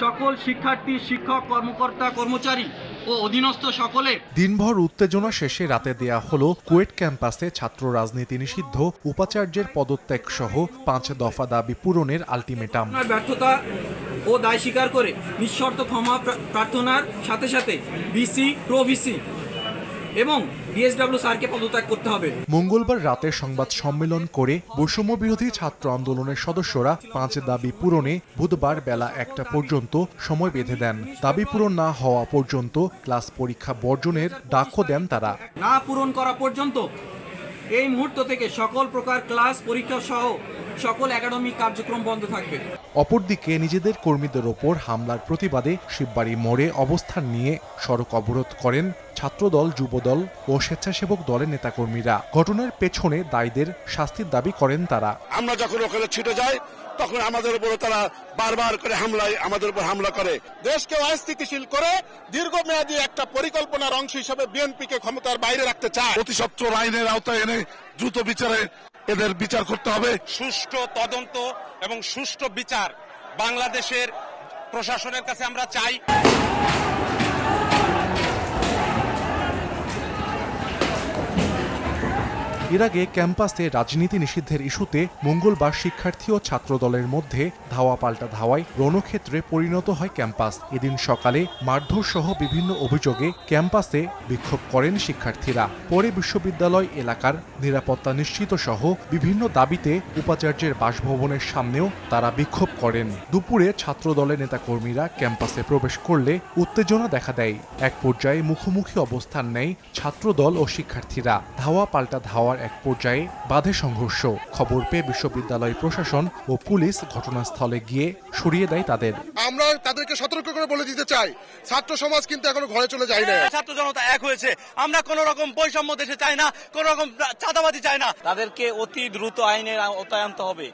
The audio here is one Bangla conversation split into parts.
সকল শিক্ষার্থী শিক্ষক কর্মকর্তা কর্মচারী ও অধীনস্থ সকলে দিনভর উত্তেজনা শেষে রাতে দেয়া হলো কুয়েট ক্যাম্পাসে ছাত্র রাজনীতি নিষিদ্ধ উপাচার্যের পদত্যাগ সহ পাঁচ দফা দাবি পূরণের আলটিমেটাম। ব্যর্থতা ও দায় স্বীকার করে নিঃশর্ত ক্ষমা প্রা- প্রার্থনার সাথে সাথে বিসি প্রো ভিসি এবং ডিএসডব্লিউ স্যারকে পদত্যাগ করতে হবে। মঙ্গলবার রাতে সংবাদ সম্মেলন করে বৈষম্য বিরোধী ছাত্র আন্দোলনের সদস্যরা পাঁচ দাবি পূরণে বুধবার বেলা একটা পর্যন্ত সময় বেঁধে দেন। দাবি পূরণ না হওয়া পর্যন্ত ক্লাস পরীক্ষা বর্জনের ডাকও দেন তারা। না পূরণ করা পর্যন্ত এই মুহূর্ত থেকে সকল প্রকার ক্লাস পরীক্ষা সহ সকল একাডেমিক কার্যক্রম বন্ধ থাকবে। অপরদিকে নিজেদের কর্মীদের ওপর হামলার প্রতিবাদে শিববাড়ি মোড়ে অবস্থান নিয়ে সড়ক অবরোধ করেন ছাত্রদল যুবদল ও স্বেচ্ছাসেবক দলের নেতাকর্মীরা। ঘটনার পেছনে দায়ীদের শাস্তির দাবি করেন তারা। আমরা যখন ওখানে ছুটে যাই তখন আমাদের উপরে তারা বারবার করে হামলায় আমাদের উপর হামলা করে। দেশকে অস্থিতিশীল করে দীর্ঘমেয়াদী একটা পরিকল্পনার অংশ হিসেবে বিএনপিকে ক্ষমতার বাইরে রাখতে চায়। অতি সত্তর আইনের আওতায় এনে দ্রুত বিচারে এদের বিচার করতে হবে। সুষ্ঠু তদন্ত এবং সুষ্ঠু বিচার বাংলাদেশের প্রশাসনের কাছে আমরা চাই। এর আগে ক্যাম্পাসে রাজনীতি নিষিদ্ধের ইস্যুতে মঙ্গলবার শিক্ষার্থী ও ছাত্রদলের মধ্যে ধাওয়া পাল্টা ধাওয়ায় রণক্ষেত্রে পরিণত হয় ক্যাম্পাস। এদিন সকালে মারধর সহ বিভিন্ন অভিযোগে ক্যাম্পাসে বিক্ষোভ করেন শিক্ষার্থীরা। পরে বিশ্ববিদ্যালয় এলাকার নিরাপত্তা নিশ্চিত সহ বিভিন্ন দাবিতে উপাচার্যের বাসভবনের সামনেও তারা বিক্ষোভ করেন। দুপুরে ছাত্রদলের নেতাকর্মীরা ক্যাম্পাসে প্রবেশ করলে উত্তেজনা দেখা দেয়। এক পর্যায়ে মুখোমুখি অবস্থান নেয় ছাত্রদল ও শিক্ষার্থীরা। ধাওয়া পাল্টা ধাওয়ার এক পর্যায়ে বাধে সংঘর্ষ। খবর পেয়ে বিশ্ববিদ্যালয় প্রশাসন ও পুলিশ ঘটনাস্থলে গিয়ে সরিয়ে দেয় তাদের। আমরা তাদেরকে সতর্ক করে বলে দিতে চাই। ছাত্র সমাজ কিন্তু এখনও ঘরে চলে যায় না ছাত্র জনতা এক হয়েছে। আমরা কোন রকম বৈষম্য দেশে চাই না কোন রকম চাঁদাবাদি চাই না। তাদেরকে অতি দ্রুত আইনের আওতায় আনতে হবে।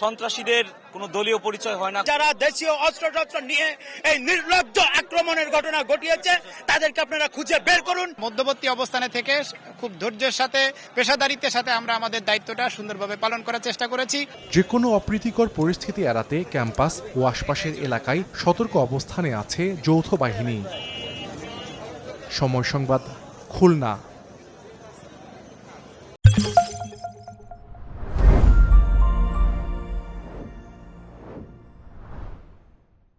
সন্ত্রাসীদের কোনো দলীয় পরিচয় হয় না। যারা দেশীয় অস্ত্র টস্ত্র নিয়ে এই নির্লজ্জ আক্রমণের ঘটনা ঘটিয়েছে তাদেরকে আপনারা খুঁজে বের করুন। মধ্যবর্তী অবস্থানে থেকে খুব ধৈর্যের সাথে পেশাদারিত্বের সাথে আমরা আমাদের দায়িত্বটা সুন্দরভাবে পালন করার চেষ্টা করেছি। যে কোনো অপ্রীতিকর পরিস্থিতি এড়াতে ক্যাম্পাস ও আশপাশের এলাকায় সতর্ক অবস্থানে আছে যৌথ বাহিনী। সময় সংবাদ খুলনা।